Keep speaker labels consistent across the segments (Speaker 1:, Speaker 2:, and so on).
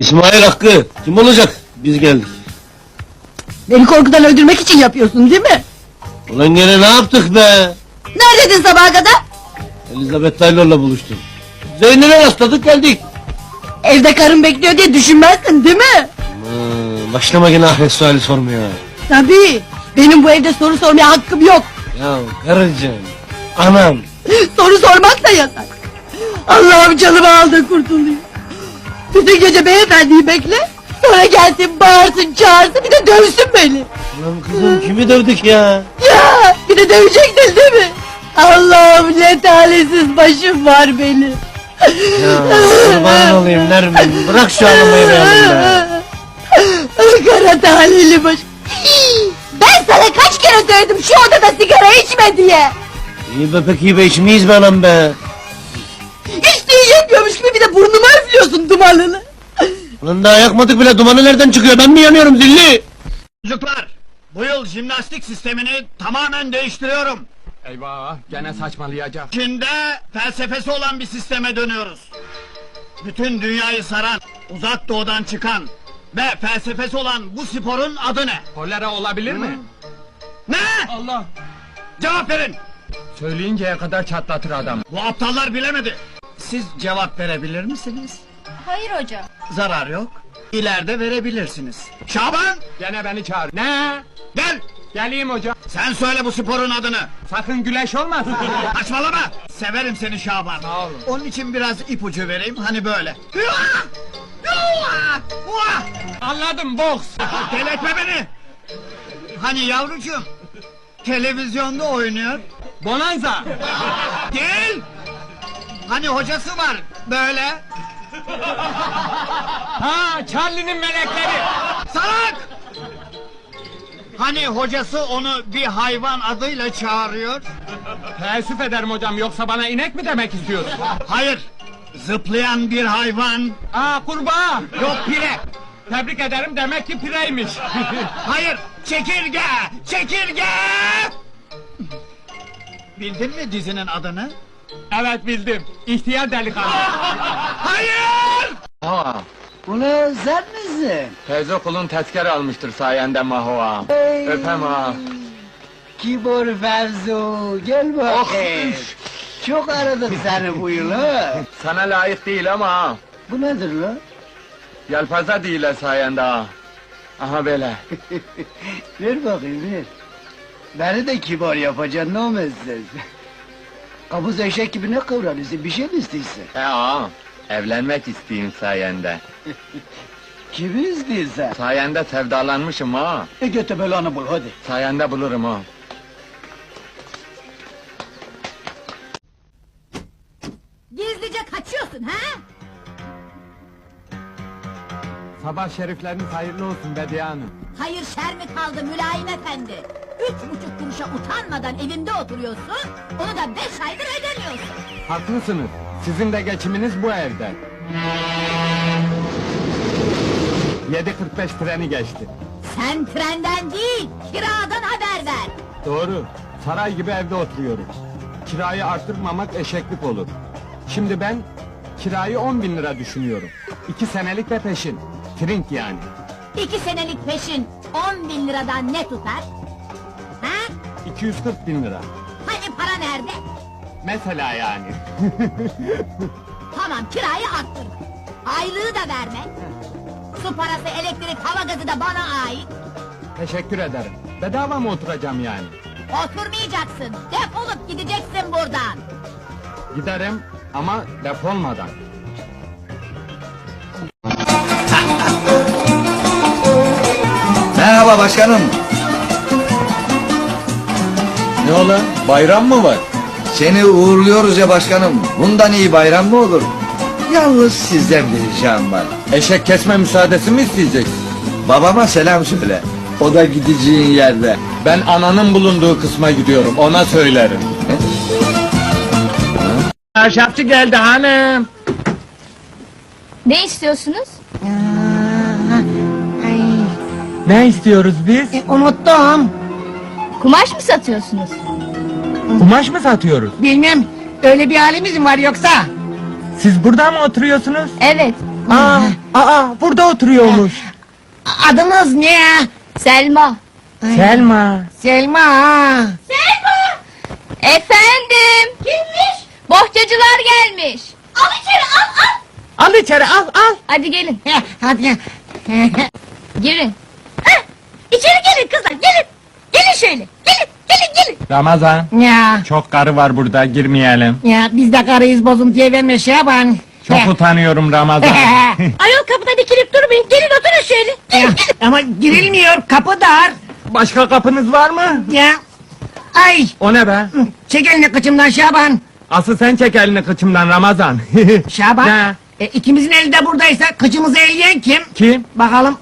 Speaker 1: İsmail Hakkı kim olacak? Biz geldik.
Speaker 2: Beni korkudan öldürmek için yapıyorsun değil mi?
Speaker 1: Ulan gene ne yaptık be?
Speaker 2: Neredeydin sabaha kadar?
Speaker 1: Elizabeth Taylor'la buluştum. Zeynep'e rastladık geldik.
Speaker 2: Evde karın bekliyor diye düşünmezsin değil mi?
Speaker 1: Hmm, başlama yine ahiret suali sormaya.
Speaker 2: Tabii. Benim bu evde soru sormaya hakkım yok.
Speaker 1: Ya karıcığım, anam.
Speaker 2: Soru sormak da yasak. Allah'ım canımı aldı kurtulayım. Bütün gece beyefendiyi bekle. Sonra gelsin bağırsın çağırsın bir de dövsün beni.
Speaker 1: Ulan kızım kimi dövdük ya?
Speaker 2: Ya bir de dövecektin değil mi? Allah'ım ne talihsiz başım var benim.
Speaker 1: Ya kurban olayım Nermin. Bırak şu ağlamayı be yanımda.
Speaker 2: Kara talihli baş. Ben sana kaç kere söyledim şu odada sigara içme diye.
Speaker 1: İyi be pek iyi be içmeyiz be anam be.
Speaker 2: Gibi bir de burnuma üflüyorsun dumanını.
Speaker 1: Ulan daha yakmadık bile dumanı nereden çıkıyor ben mi yanıyorum zilli?
Speaker 3: Çocuklar, bu yıl jimnastik sistemini tamamen değiştiriyorum.
Speaker 4: Eyvah gene saçmalayacak.
Speaker 3: Şimdi felsefesi olan bir sisteme dönüyoruz. Bütün dünyayı saran, uzak doğudan çıkan ve felsefesi olan bu sporun adı ne?
Speaker 4: Kolera olabilir mi?
Speaker 3: Ne?
Speaker 4: Allah!
Speaker 3: Cevap verin.
Speaker 4: Söyleyinceye kadar çatlatır adam.
Speaker 3: Bu aptallar bilemedi. Siz cevap verebilir misiniz?
Speaker 5: Hayır hocam.
Speaker 3: Zarar yok. İleride verebilirsiniz. Şaban,
Speaker 4: Gene beni çağır. Ne?
Speaker 3: gel.
Speaker 4: Geleyim hocam.
Speaker 3: Sen söyle bu sporun adını.
Speaker 4: Sakın güleş olmasın.
Speaker 3: Saçmalama. Severim seni Şaban.
Speaker 4: Sağ olun.
Speaker 3: Onun için biraz ipucu vereyim hani böyle. Hıa! Hıa!
Speaker 4: Anladım boks.
Speaker 3: Deletme beni. Hani yavrucuğum televizyonda oynuyor.
Speaker 4: Bonanza.
Speaker 3: Değil. Hani hocası var böyle.
Speaker 4: Ha Charlie'nin melekleri.
Speaker 3: Salak. Hani hocası onu bir hayvan adıyla çağırıyor.
Speaker 4: Teessüf ederim hocam yoksa bana inek mi demek istiyorsun?
Speaker 3: Hayır. Zıplayan bir hayvan.
Speaker 4: Aa kurbağa.
Speaker 3: Yok pire.
Speaker 4: Tebrik ederim demek ki pireymiş.
Speaker 3: Hayır, çekirge! Çekirge! Bildin mi dizinin adını?
Speaker 4: Evet bildim. İhtiyar delikanlı.
Speaker 3: Hayır!
Speaker 4: Aa,
Speaker 6: Ulan sen misin?
Speaker 4: teyze kulun tezkere almıştır sayende Maho ağam.
Speaker 6: Hey.
Speaker 4: Öpem ağam.
Speaker 6: Kibor Fevzu, gel bakayım. Çok aradık seni bu yıl ha.
Speaker 4: Sana layık değil ama.
Speaker 6: Bu nedir lan?
Speaker 4: Yelpaze değiller sayende ağam. Aha böyle.
Speaker 6: ver bakayım ver. Beni de kibar yapacaksın ne olmazsın? Kabuz eşek gibi ne kıvranıyorsun bir şey mi istiyorsun?
Speaker 4: He ağam. Evlenmek isteyeyim sayende.
Speaker 6: Kimi istiyorsun?
Speaker 4: Sayende sevdalanmışım ha.
Speaker 6: E götü belanı bul hadi.
Speaker 4: Sayende bulurum ha.
Speaker 2: Gizlice kaçıyorsun ha?
Speaker 4: Sabah şerifleriniz hayırlı olsun Bediye Hanım.
Speaker 2: Hayır şer mi kaldı mülayim efendi? Üç buçuk kuruşa utanmadan evimde oturuyorsun, onu da beş aydır ödemiyorsun.
Speaker 4: Haklısınız. Sizin de geçiminiz bu evde. 7.45 treni geçti.
Speaker 2: Sen trenden değil, kiradan haber ver.
Speaker 4: Doğru. Saray gibi evde oturuyoruz. Kirayı arttırmamak eşeklik olur. Şimdi ben kirayı 10 bin lira düşünüyorum. İki senelik de peşin. Trink yani.
Speaker 2: İki senelik peşin on bin liradan ne tutar? Ha?
Speaker 4: 240 bin lira.
Speaker 2: Hani para nerede?
Speaker 4: Mesela yani.
Speaker 2: Tamam kirayı arttır. Aylığı da verme. Su parası, elektrik, hava gazı da bana ait.
Speaker 4: Teşekkür ederim. Bedava mı oturacağım yani?
Speaker 2: Oturmayacaksın. Defolup gideceksin buradan.
Speaker 4: Giderim ama defolmadan.
Speaker 7: Merhaba başkanım.
Speaker 1: Ne ola? Bayram mı var?
Speaker 7: Seni uğurluyoruz ya başkanım. Bundan iyi bayram mı olur? Yalnız sizden bir ricam var.
Speaker 4: Eşek kesme müsaadesi mi isteyeceksin?
Speaker 7: Babama selam söyle. O da gideceğin yerde.
Speaker 4: Ben ananın bulunduğu kısma gidiyorum, ona söylerim. Şapçı geldi hanım.
Speaker 5: Ne istiyorsunuz?
Speaker 4: Ne istiyoruz biz?
Speaker 6: Unuttum.
Speaker 5: Kumaş mı satıyorsunuz?
Speaker 4: Kumaş mı satıyoruz?
Speaker 6: Bilmem öyle bir halimiz mi var yoksa?
Speaker 4: Siz burada mı oturuyorsunuz?
Speaker 5: Evet.
Speaker 4: Aa, aa burada oturuyormuş.
Speaker 2: Adınız ne?
Speaker 5: Selma.
Speaker 4: Selma.
Speaker 2: Selma.
Speaker 5: Efendim. Kimmiş? Bohçacılar gelmiş. Al içeri al al.
Speaker 4: Al içeri al al.
Speaker 5: Hadi gelin.
Speaker 2: Heh, Hadi.
Speaker 5: Girin. Heh, içeri gelin kızlar gelin. Gelin şöyle. Gelin gelin gelin.
Speaker 4: Ramazan.
Speaker 2: Ya.
Speaker 4: Çok karı var burada girmeyelim.
Speaker 2: Ya biz de karıyız bozuntuya verme Şaban.
Speaker 4: Çok utanıyorum Ramazan.
Speaker 5: Ayol kapıda dikilip durmayın. Gelin oturun şöyle.
Speaker 2: Ya, Ama girilmiyor kapı dar.
Speaker 4: Başka kapınız var mı?
Speaker 2: Ya. Ay.
Speaker 4: O ne be?
Speaker 2: Çek elini kıçımdan Şaban.
Speaker 4: Asıl sen çek elini kıçımdan Ramazan.
Speaker 2: Şaban.
Speaker 4: Ne?
Speaker 2: E, ikimizin eli de buradaysa kıçımızı elleyen kim?
Speaker 4: Kim?
Speaker 2: Bakalım.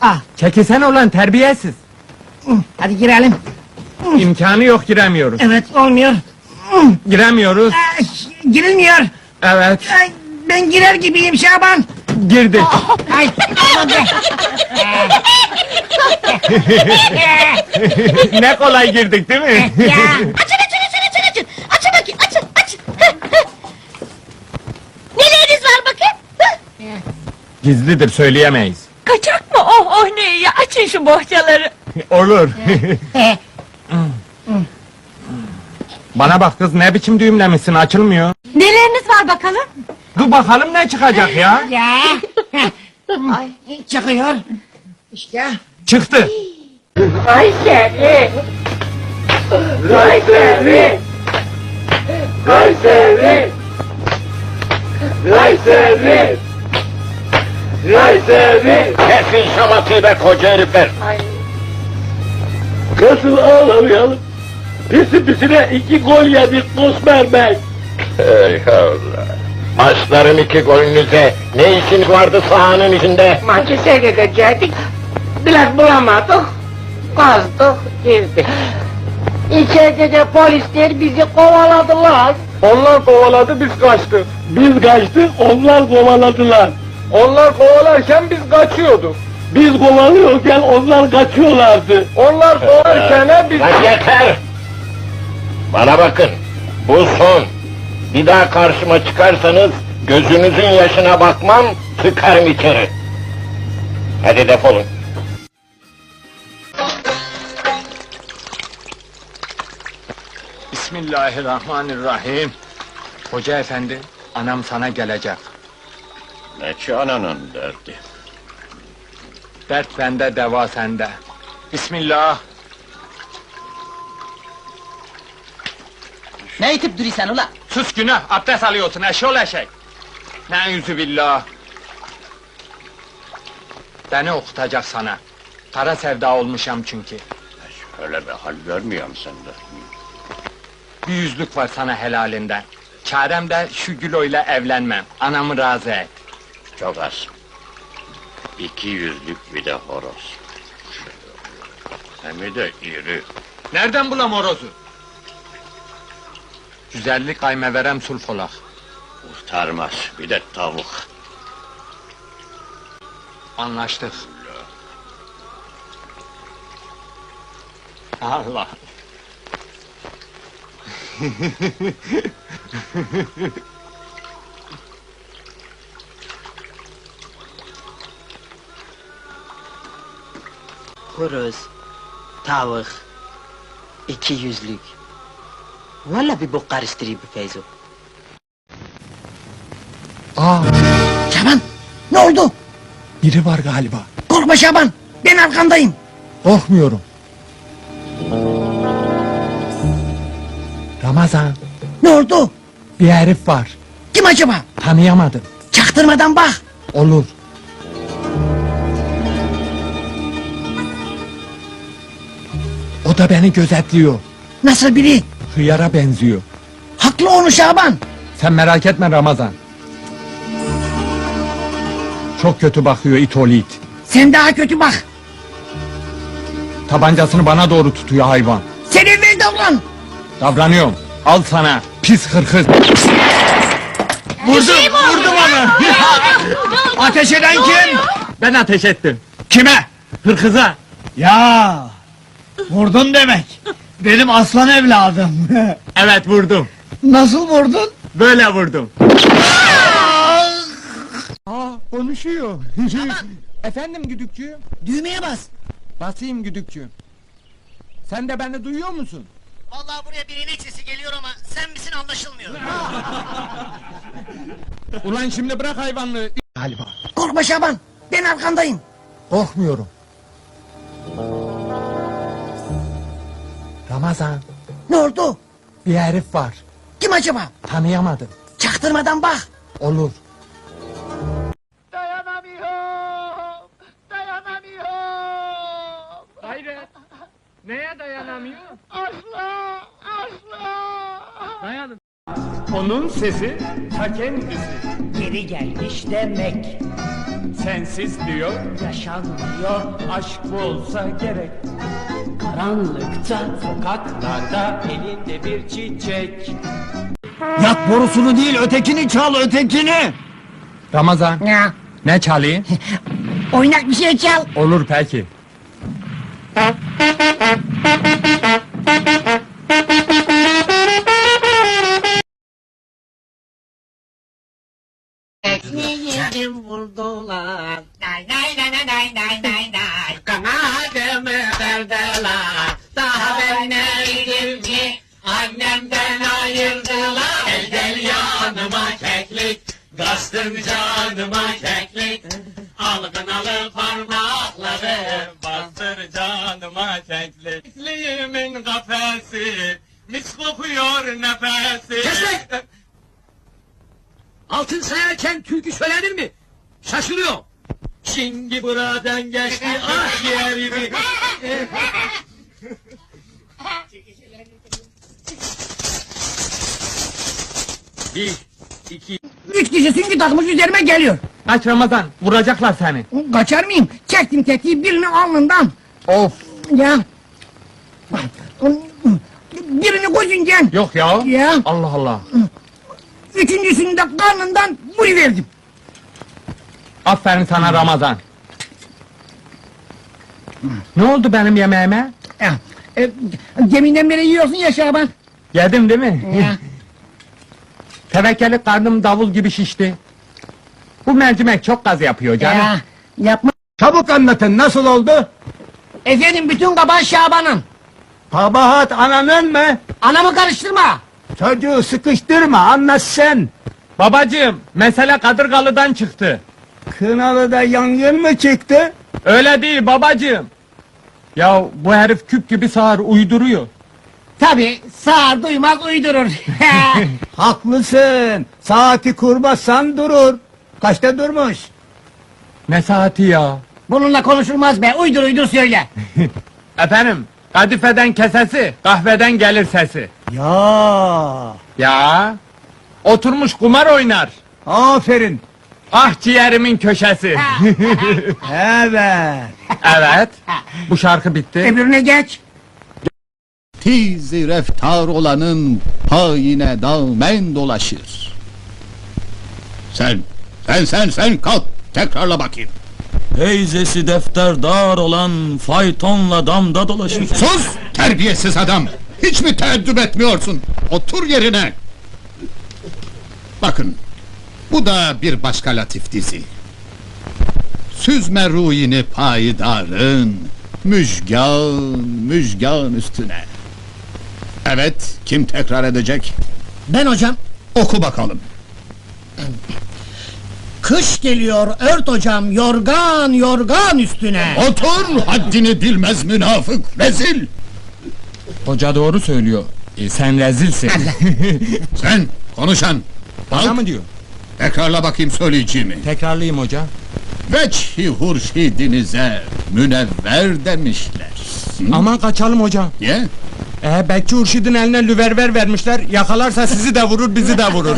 Speaker 2: Ah.
Speaker 4: Çekilsen olan terbiyesiz.
Speaker 2: Hı, Hadi girelim.
Speaker 4: İmkanı yok giremiyoruz.
Speaker 2: Evet olmuyor.
Speaker 4: Giremiyoruz.
Speaker 2: Ay, girilmiyor.
Speaker 4: Evet.
Speaker 2: Ay, ben girer gibiyim Şaban.
Speaker 4: Girdik.
Speaker 2: Ay. aman be.
Speaker 4: ne kolay girdik değil mi?
Speaker 2: ya.
Speaker 5: Açın açın açın açın açın. Açın bakayım açın açın. Heh, heh. Neleriniz var bakın? Heh.
Speaker 4: Gizlidir söyleyemeyiz.
Speaker 5: Kaçak mı? Oh oh ne iyi. Açın şu bohçaları.
Speaker 4: Olur. Bana bak kız ne biçim düğümlemişsin açılmıyor.
Speaker 5: Neleriniz var bakalım?
Speaker 4: Dur bakalım ne çıkacak ya.
Speaker 2: ya. Ay. Çıkıyor. İşte.
Speaker 4: Çıktı.
Speaker 8: Kesin şamatı be koca herifler. Nasıl ağlamayalım? Pisi pisine iki gol yedik Musmer Ey Allah. Başlarım iki golünüze. Ne işin vardı sahanın içinde?
Speaker 9: Maçı seyredecektik. Biraz bulamadık. Kazdık, girdik. İçeride de polisler bizi kovaladılar.
Speaker 8: Onlar kovaladı biz kaçtık. Biz kaçtık onlar kovaladılar. Onlar kovalarken biz kaçıyorduk. Biz kovalıyorken onlar kaçıyorlardı. Onlar kovalarken biz... Lan yeter! Bana bakın, bu son. Bir daha karşıma çıkarsanız gözünüzün yaşına bakmam, tıkarım içeri. Hadi defolun.
Speaker 4: Bismillahirrahmanirrahim. Hoca efendi, anam sana gelecek.
Speaker 8: Ne ki ananın derdi?
Speaker 4: Dert bende, deva sende. Bismillah.
Speaker 2: Ne itip duruyorsun ula?
Speaker 4: Sus günah, abdest alıyorsun eşol eşek. Ne yüzü billah. Beni okutacak sana. Kara sevda olmuşam çünkü.
Speaker 8: Öyle bir hal görmüyorum sende.
Speaker 4: Bir yüzlük var sana helalinden. Çarem de şu Gülo'yla evlenmem. Anamı razı et.
Speaker 8: Çok az. İki yüzlük bir de horoz. Hem de iri.
Speaker 4: Nereden bulam horozu? Güzellik kaymeverem sulfolak.
Speaker 8: Kurtarmaz. Bir de tavuk.
Speaker 4: Anlaştık. Allah.
Speaker 10: Horoz, tavuk, iki yüzlük. Valla bir bok karıştırıyor bu Feyzo.
Speaker 4: Aa,
Speaker 2: Şaban. Ne oldu?
Speaker 4: biri var galiba.
Speaker 2: Korkma Şaban. Ben arkandayım.
Speaker 4: Korkmuyorum. Ramazan,
Speaker 2: Ne oldu?
Speaker 4: bir herif var.
Speaker 2: Kim acaba?
Speaker 4: Tanıyamadım.
Speaker 2: Çaktırmadan bak.
Speaker 4: Olur. O da beni gözetliyor.
Speaker 2: Nasıl biri?
Speaker 4: Hıyara benziyor.
Speaker 2: Haklı onu Şaban.
Speaker 4: Sen merak etme Ramazan. Çok kötü bakıyor it oğlu it.
Speaker 2: Sen daha kötü bak.
Speaker 4: Tabancasını bana doğru tutuyor hayvan.
Speaker 2: Sen evvel davran.
Speaker 4: Davranıyorum. Al sana pis hırkız. Vurdum, vurdum onu.
Speaker 3: Ateş eden kim?
Speaker 4: Ben ateş ettim.
Speaker 3: Kime?
Speaker 4: Hırkıza.
Speaker 3: Ya! Vurdun demek. Benim aslan evladım.
Speaker 4: Evet vurdum.
Speaker 3: Nasıl vurdun?
Speaker 4: Böyle vurdum. Konuşuyor. Efendim güdükçü?
Speaker 2: Düğmeye bas.
Speaker 4: Basayım güdükçü. Sen de beni duyuyor musun?
Speaker 10: Vallahi buraya bir inek sesi geliyor ama sen misin anlaşılmıyor.
Speaker 4: Ulan şimdi bırak hayvanlığı.
Speaker 2: Korkma Şaban. Ben arkandayım.
Speaker 4: Korkmuyorum. Ramazan,
Speaker 2: Ne oldu?
Speaker 4: bir herif var.
Speaker 2: Kim acaba?
Speaker 4: Tanıyamadım.
Speaker 2: Çaktırmadan bak.
Speaker 4: Olur.
Speaker 9: Dayanamıyorum. Dayanamıyorum.
Speaker 8: Hayret. Neye dayanamıyor?
Speaker 9: Asla. Asla.
Speaker 8: Dayanın. Onun sesi ta kendisi.
Speaker 10: Geri gelmiş demek.
Speaker 8: Sensiz diyor,
Speaker 10: Yaşanmıyor
Speaker 8: aşk bu olsa gerek.
Speaker 10: Karanlıkta sokaklarda elinde bir çiçek.
Speaker 3: Yak borusunu değil ötekini çal ötekini.
Speaker 4: Ramazan,
Speaker 2: Ya.
Speaker 4: ne çalayım?
Speaker 2: Oynak bir şey çal.
Speaker 4: Olur peki.
Speaker 9: Ekmeğimi vurdular. Nay nay nay nay nay nay nay nay. Kırdılar. Daha ben neydim ki? Annemden ayırdılar. Gel gel yanıma keklik. Kastım canıma keklik. Algın alı parmakları. Bastır canıma keklik. Kekliğimin kafesi. Mis kokuyor nefesi.
Speaker 3: Kesmek! Altın sayarken türkü söylenir mi? Şaşırıyor.
Speaker 9: Şimdi buradan geçti ah yerimi.
Speaker 8: Bir, iki...
Speaker 2: Üç kişi süngü takmış üzerime geliyor.
Speaker 4: Kaç Ramazan, vuracaklar seni.
Speaker 2: Kaçar mıyım? Çektim tetiği birini alnından.
Speaker 4: Of,
Speaker 2: Ya. Birini gözünden.
Speaker 4: yok ya.
Speaker 2: Ya.
Speaker 4: Allah Allah.
Speaker 2: Üçüncüsünü de karnından vuruverdim.
Speaker 4: Aferin sana Ramazan. Ne oldu benim yemeğime?
Speaker 2: Ya. E, geminden beri yiyorsun ya Şaban.
Speaker 4: Yedim değil mi?
Speaker 2: Ya.
Speaker 4: Tevekkeli karnım davul gibi şişti. Bu mercimek çok gaz yapıyor canım.
Speaker 2: Ya. Yapma.
Speaker 3: Çabuk anlatın nasıl oldu?
Speaker 2: Efendim bütün kaban Şaban'ın.
Speaker 3: Kabahat ananın mı?
Speaker 2: Anamı karıştırma.
Speaker 3: Çocuğu sıkıştırma anlat sen.
Speaker 4: Babacığım, mesele Kadırgalı'dan çıktı.
Speaker 3: Kınalı'da yangın mı çıktı?
Speaker 4: Öyle değil babacığım. Ya bu herif küp gibi sağır uyduruyor.
Speaker 2: Tabi sağır duymak uydurur.
Speaker 3: Haklısın. Saati kurmazsan durur. Kaçta durmuş?
Speaker 4: Ne saati ya?
Speaker 2: Bununla konuşulmaz be uydur uydur söyle.
Speaker 4: Efendim, kadifeden kesesi, kahveden gelir sesi.
Speaker 3: Ya.
Speaker 4: Ya, oturmuş kumar oynar.
Speaker 3: Aferin.
Speaker 4: Ah ciğerimin köşesi.
Speaker 3: Evet.
Speaker 4: evet, bu şarkı bitti.
Speaker 2: Öbürüne geç.
Speaker 11: Tizi reftar olanın payine damen dolaşır. Sen, sen sen sen kalk tekrarla bakayım.
Speaker 1: Teyzesi defterdar olan faytonla damda dolaşır.
Speaker 11: Sus terbiyesiz adam. Hiç mi teeddüp etmiyorsun? Otur yerine. Bakın, bu da bir başka latif dizi. Süzme ruhini payidarın, müjgan, müjgan üstüne. Evet, kim tekrar edecek?
Speaker 2: Ben hocam.
Speaker 11: Oku bakalım.
Speaker 2: Kış geliyor ört hocam yorgan yorgan üstüne.
Speaker 11: Otur, haddini bilmez münafık, rezil!
Speaker 4: Hoca doğru söylüyor. E, sen rezilsin.
Speaker 11: Sen, konuşan!
Speaker 4: Bana mı diyor?
Speaker 11: Tekrarla bakayım söyleyeceğimi.
Speaker 4: Tekrarlayayım hoca.
Speaker 11: Veçhi hurşidinize münevver demişler. Hı?
Speaker 4: Aman kaçalım hoca.
Speaker 11: Niye?
Speaker 4: Ee, Bekçi Urşid'in eline lüverver vermişler. Yakalarsa sizi de vurur, bizi de vurur.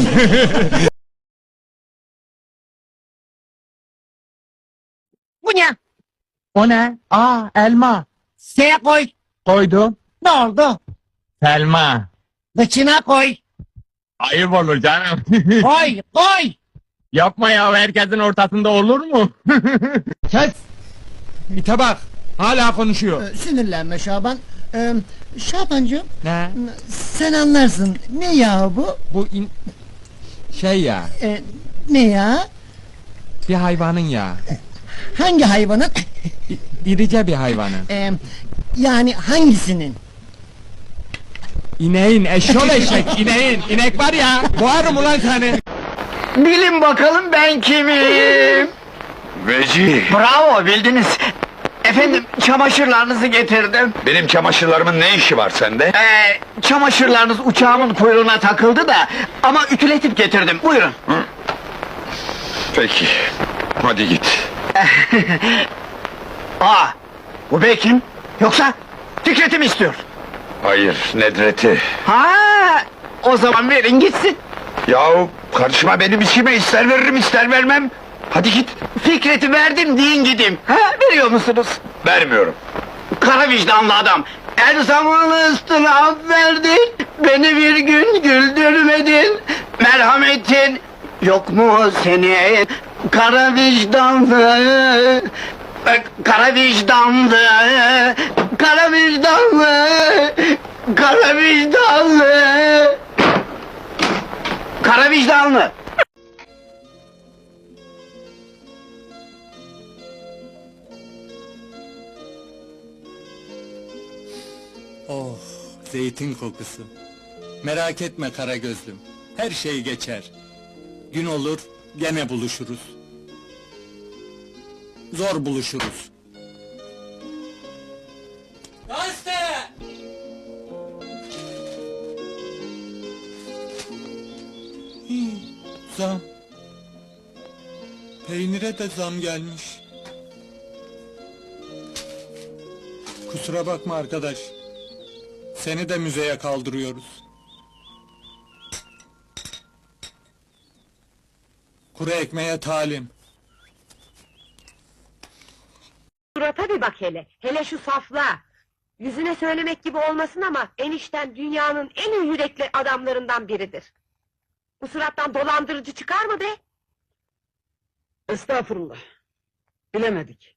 Speaker 2: Bu ne?
Speaker 4: o ne? Aa, elma.
Speaker 2: S koy.
Speaker 4: Koydum.
Speaker 2: Ne oldu?
Speaker 4: Selma.
Speaker 2: Kıçına koy.
Speaker 4: Ayıp olur canım.
Speaker 2: Koy koy.
Speaker 4: Yapma ya, herkesin ortasında olur mu?
Speaker 3: Kes.
Speaker 4: İte bak, hala konuşuyor.
Speaker 2: Sinirlenme Şaban. Ee, Şabancığım
Speaker 4: Ne?
Speaker 2: sen anlarsın. Ne ya bu?
Speaker 4: Bu in... Şey ya,
Speaker 2: Ee, ne ya?
Speaker 12: Bir hayvanın ya.
Speaker 2: Hangi hayvanın?
Speaker 12: İ- irice bir hayvanın.
Speaker 2: Ee, yani hangisinin?
Speaker 12: İneğin, eşşol eşek, ineğin. İnek var ya, boğarım ulan seni.
Speaker 13: Bilin bakalım ben kimim?
Speaker 14: Veci,
Speaker 13: Bravo bildiniz. Efendim çamaşırlarınızı getirdim.
Speaker 14: benim çamaşırlarımın ne işi var sende?
Speaker 13: Ee, çamaşırlarınız uçağımın kuyruğuna takıldı da ama ütületip getirdim. Buyurun.
Speaker 14: Peki, hadi git.
Speaker 13: Aa, bu bey kim? Yoksa Fikret'i mi istiyor?
Speaker 14: Hayır, Nedret'i.
Speaker 13: Ha, o zaman verin gitsin.
Speaker 14: Yahu karışma benim işime, ister veririm ister vermem. Hadi git.
Speaker 13: Fikret'i verdim deyin gideyim. Ha, veriyor musunuz?
Speaker 14: Vermiyorum.
Speaker 13: Kara vicdanlı adam. Her zaman ıstırap verdin, beni bir gün güldürmedin. Merhametin yok mu senin? Kara vicdanlı, kara vicdanlı, kara vicdanlı, kara vicdanlı, kara vicdanlı.
Speaker 4: Oh, zeytin kokusu. Merak etme kara gözlüm. Her şey geçer. Gün olur, gene buluşuruz. Zor buluşuruz. Peynire de zam gelmiş. Kusura bakma arkadaş. Seni de müzeye kaldırıyoruz. Kuru ekmeğe talim.
Speaker 15: Surata bir bak hele. Hele şu saflığa. Yüzüne söylemek gibi olmasın ama enişten dünyanın en yürekli adamlarından biridir. Bu surattan dolandırıcı çıkar mı be?
Speaker 16: Estağfurullah. Bilemedik.